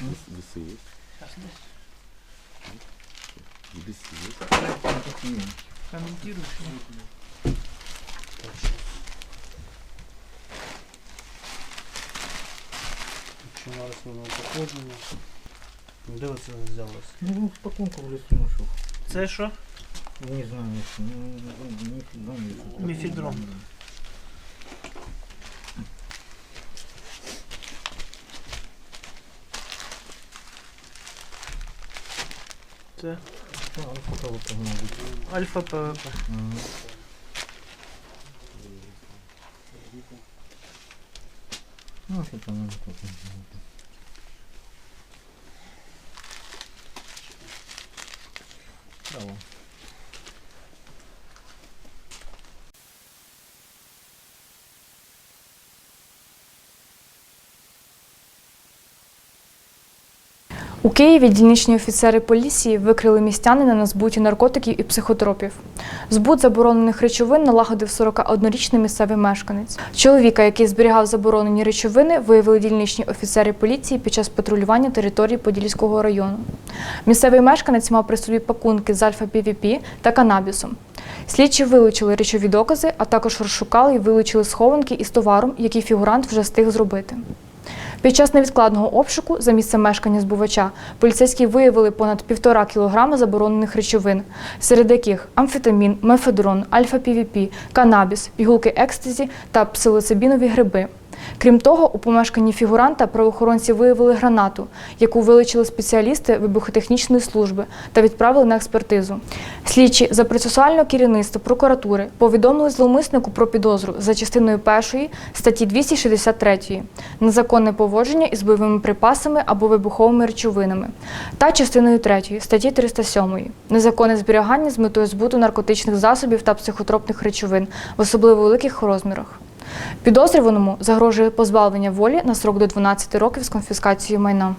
Весы есть? Весы есть? Комментируешь? Причина рослинного походження. Де ви це взялось? Ну, в пакунку в лесу нашел. Це що? Не знаю, что. Ну, ну, нифига не знаю. Мефедрон. Це Да, альфа вот должно альфа ПВП. Ну, надо тут. не знаю. Давай. У Києві дільничні офіцери поліції викрили містянина на збуті наркотиків і психотропів. Збут заборонених речовин налагодив 41-річний місцевий мешканець. Чоловіка, який зберігав заборонені речовини, виявили дільничні офіцери поліції під час патрулювання території Подільського району. Місцевий мешканець мав при собі пакунки з альфа-ПВП та канабісом. Слідчі вилучили речові докази, а також розшукали і вилучили схованки із товаром, який фігурант вже встиг зробити. Під час невідкладного обшуку за місцем мешкання збувача поліцейські виявили понад півтора кілограма заборонених речовин, серед яких амфетамін, мефедрон, альфа-ПВП, канабіс, пігулки екстазі та псилоцибінові гриби. Крім того, у помешканні фігуранта правоохоронці виявили гранату, яку вилучили спеціалісти вибухотехнічної служби та відправили на експертизу. Слідчі за процесуального керівництва прокуратури повідомили зловмиснику про підозру за частиною першої статті 263 незаконне поводження із бойовими припасами або вибуховими речовинами та частиною 3 статті 307 незаконне зберігання з метою збуту наркотичних засобів та психотропних речовин в особливо великих розмірах. Підозрюваному загрожує позбавлення волі на срок до 12 років з конфіскацією майна.